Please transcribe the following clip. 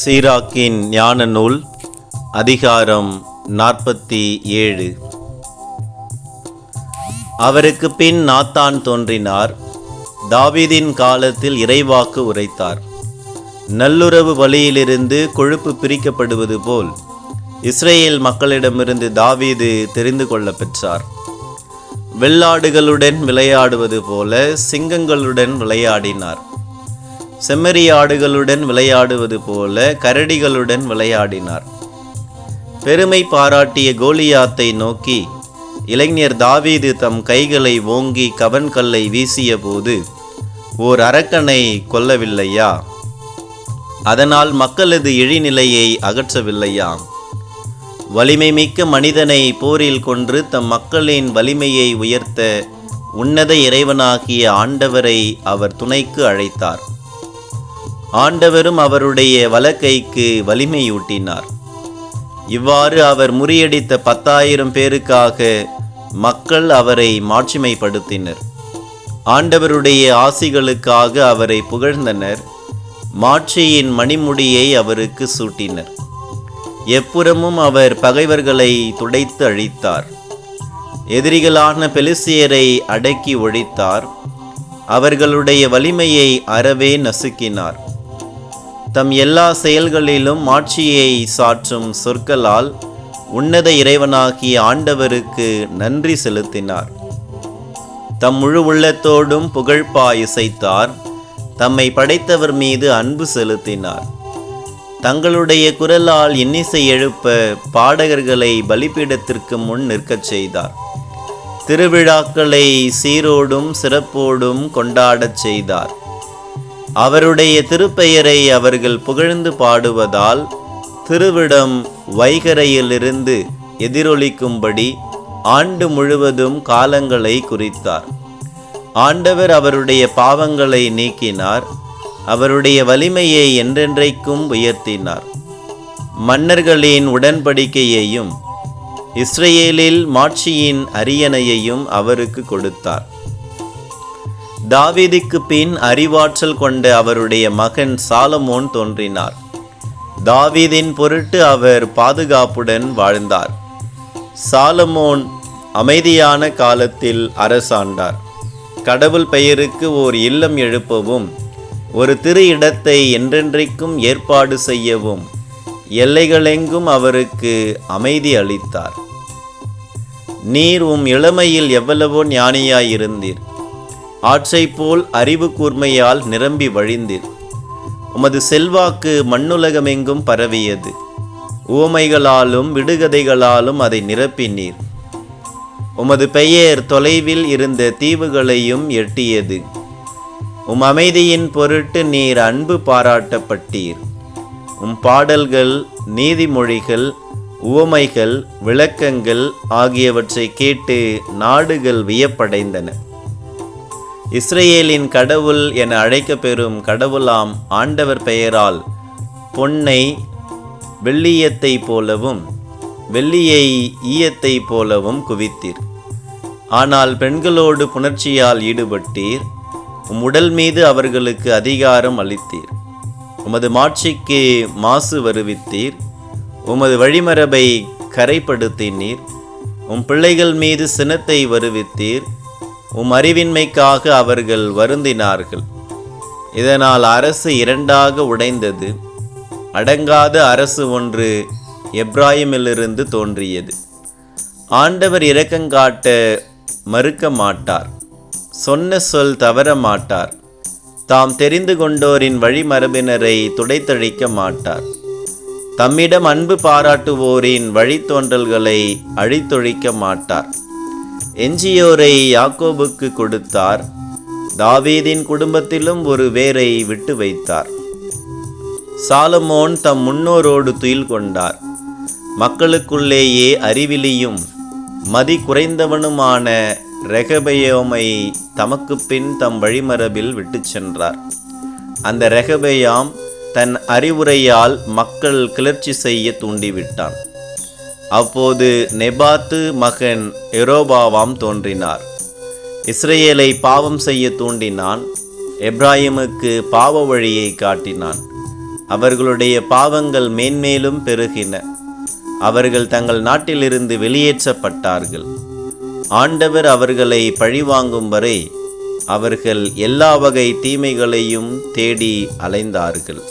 சீராக்கின் ஞான நூல் அதிகாரம் நாற்பத்தி ஏழு. அவருக்கு பின் நாத்தான் தோன்றினார். தாவீதின் காலத்தில் இறைவாக்கு உரைத்தார். நல்லுறவு வழியிலிருந்து கொழுப்பு பிரிக்கப்படுவது போல் இஸ்ரேல் மக்களிடமிருந்து தாவீது தெரிந்து கொள்ள பெற்றார். வெள்ளாடுகளுடன் விளையாடுவது போல சிங்கங்களுடன் விளையாடினார். செம்மறியாடுகளுடன் விளையாடுவது போல கரடிகளுடன் விளையாடினார். பெருமை பாராட்டிய கோலியாத்தை நோக்கி இளைஞர் தாவீது தம் கைகளை ஓங்கி கவன்கல்லை வீசிய போது ஓர் அரக்கனை கொல்லவில்லையா? அதனால் மக்களது இழிநிலையை அகற்றவில்லையா? வலிமை மிக்க மனிதனை போரில் கொன்று தம் மக்களின் வலிமையை உயர்த்த உன்னத இறைவனாகிய ஆண்டவரை அவர் துணைக்கு அழைத்தார். ஆண்டவரும் அவருடைய வலக்கைக்கு வலிமையூட்டினார். இவ்வாறு அவர் முறியடித்த பத்தாயிரம் பேருக்காக மக்கள் அவரை மாட்சிமைப்படுத்தினர். ஆண்டவருடைய ஆசிகளுக்காக அவரை புகழ்ந்தனர். மாட்சியின் மணிமுடியை அவருக்கு சூட்டினர். எப்புறமும் அவர் பகைவர்களை துடைத்து அழித்தார். எதிரிகளான பெலிசியரை அடக்கி ஒழித்தார். அவர்களுடைய வலிமையை அறவே நசுக்கினார். தம் எல்லா செயல்களிலும் மாட்சியை சாற்றும் சொற்களால் உன்னத இறைவனாகிய ஆண்டவருக்கு நன்றி செலுத்தினார். தம் முழு உள்ளத்தோடும் புகழ்பா இசைத்தார் தம்மை படைத்தவர் மீது அன்பு செலுத்தினார். தங்களுடைய குரலால் இன்னிசை எழுப்ப பாடகர்களை பலிப்பீடத்திற்கு முன் நிற்கச் செய்தார். திருவிழாக்களை சீரோடும் சிறப்போடும் கொண்டாடச் செய்தார். அவருடைய திருப்பெயரை அவர்கள் புகழ்ந்து பாடுவதால் திருவிடம் வைகரையிலிருந்து எதிரொலிக்கும்படி ஆண்டு முழுவதும் காலங்களை குறித்தார். ஆண்டவர் அவருடைய பாவங்களை நீக்கினார் அவருடைய வலிமையை என்றென்றைக்கும் உயர்த்தினார். மன்னர்களின் உடன்படிக்கையையும் இஸ்ரேலில் மாட்சியின் அரியணையையும் அவருக்கு கொடுத்தார். தாவீதுக்கு பின் அறிவாற்றல் கொண்ட அவருடைய மகன் சாலமோன் தோன்றினார். தாவீதின் பொருட்டு அவர் பாதுகாப்புடன் வாழ்ந்தார். சாலமோன் அமைதியான காலத்தில் அரசாண்டார். கடவுள் பெயருக்கு ஓர் இல்லம் எழுப்பவும் ஒரு திரு இடத்தை என்றென்றைக்கும் ஏற்பாடு செய்யவும் எல்லைகளெங்கும் அவருக்கு அமைதி அளித்தார். நீர் உம் இளமையில் எவ்வளவோ ஞானியாயிருந்தீர். ஆற்றை போல் அறிவு கூர்மையால் நிரம்பி வழிந்தீர். உமது செல்வாக்கு மண்ணுலகமெங்கும் பரவியது. உவமைகளாலும் விடுகதைகளாலும் அதை நிரப்பினீர். உமது பெயர் தொலைவில் இருந்த தீவுகளையும் எட்டியது. உம் அமைதியின் பொருட்டு நீர் அன்பு பாராட்டப்பட்டீர். உம் பாடல்கள் நீதிமொழிகள் உவமைகள் விளக்கங்கள் ஆகியவற்றை கேட்டு நாடுகள் வியப்படைந்தன. இஸ்ரேலின் கடவுள் என அழைக்கப்பெறும் கடவுளாம் ஆண்டவர் பெயரால் பொன்னை வெள்ளியத்தை போலவும் வெள்ளியை ஈயத்தை போலவும் குவித்தீர். ஆனால் பெண்களோடு புணர்ச்சியால் ஈடுபட்டீர். உம் உடல் மீது அவர்களுக்கு அதிகாரம் அளித்தீர். உமது மாட்சிக்கு மாசு வருவித்தீர். உமது வழிமரபை கரைப்படுத்தினீர். உம் பிள்ளைகள் மீது சினத்தை வருவித்தீர். உம் அறிவின்மைக்காக அவர்கள் வருந்தினார்கள். இதனால் அரசு இரண்டாக உடைந்தது. அடங்காத அரசு ஒன்று எப்ராஹிமிலிருந்து தோன்றியது. ஆண்டவர் இரக்கங்காட்ட மறுக்க மாட்டார். சொன்ன சொல் தவற மாட்டார். தாம் தெரிந்து கொண்டோரின் வழிமரபினரை துடைத்தழிக்க மாட்டார். தம்மிடம் அன்பு பாராட்டுவோரின் வழித்தோன்றல்களை அழித்தொழிக்க மாட்டார். எஞ்சியோரை யாக்கோபுக்கு கொடுத்தார். தாவீதின் குடும்பத்திலும் ஒரு வேரை விட்டு வைத்தார். சாலமோன் தம் முன்னோரோடு துயில் கொண்டார். மக்களுக்குள்ளேயே அறிவிலியும் மதி குறைந்தவனுமான ரெகபயோமை தமக்கு பின் தம் வழிமரபில் விட்டுச் சென்றார். அந்த ரெகபயாம் தன் அறிவுரையால் மக்கள் கிளர்ச்சி செய்ய தூண்டிவிட்டான். அப்போது நெபாத்து மகன் எரோபாவாம் தோன்றினார். இஸ்ரேலை பாவம் செய்ய தூண்டினான். எப்ராஹிமுக்கு பாவ வழியை காட்டினான். அவர்களுடைய பாவங்கள் மேன்மேலும் பெருகின. அவர்கள் தங்கள் நாட்டிலிருந்து வெளியேற்றப்பட்டார்கள். ஆண்டவர் அவர்களை பழிவாங்கும் வரை அவர்கள் எல்லா வகை தீமைகளையும் தேடி அலைந்தார்கள்.